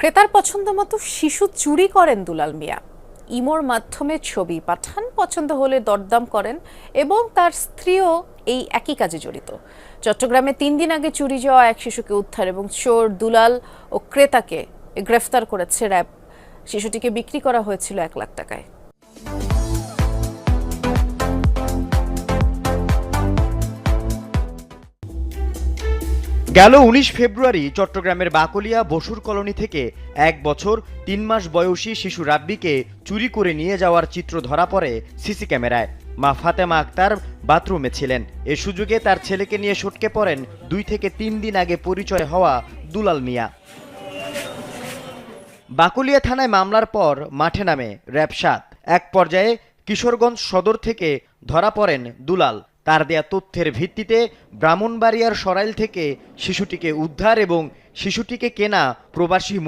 ক্রেতার পছন্দ মতো শিশু চুরি করেন দুলাল মিয়া। ইমোর মাধ্যমে ছবি পাঠান, পছন্দ হলে দরদাম করেন এবং তার স্ত্রীও এই একই কাজে জড়িত। চট্টগ্রামে তিন দিন আগে চুরি যাওয়া এক শিশুকে উদ্ধার এবং চোর দুলাল ও ক্রেতাকে গ্রেফতার করেছে র্যাব। শিশুটিকে বিক্রি করা হয়েছিল এক লাখ টাকায়। গেল উনিশ ফেব্রুয়ারি চট্টগ্রামের বাকলিয়া বসুর কলোনি থেকে এক বছর, তিন মাস বয়সী শিশু রাব্বিকে চুরি করে নিয়ে যাওয়ার চিত্র ধরা পড়ে সিসি ক্যামেরায়। মা ফাতেমা আক্তার বাথরুমে ছিলেন। এ সুযোগে তার ছেলেকে নিয়ে সটকে পড়েন দুই থেকে তিন দিন আগে পরিচয় হওয়া দুলাল মিয়া। বাকুলিয়া থানায় মামলার পর মাঠে নামে র্যাব সাত। এক পর্যায়ে কিশোরগঞ্জ সদর থেকে ধরা পড়েন দুলাল। তার দেয়া তথ্যের ভিত্তিতে ব্রাহ্মণবাড়িয়ার সরাইল থেকে শিশুটিকে উদ্ধার এবং শিশুটিকে কেনা প্রবাসী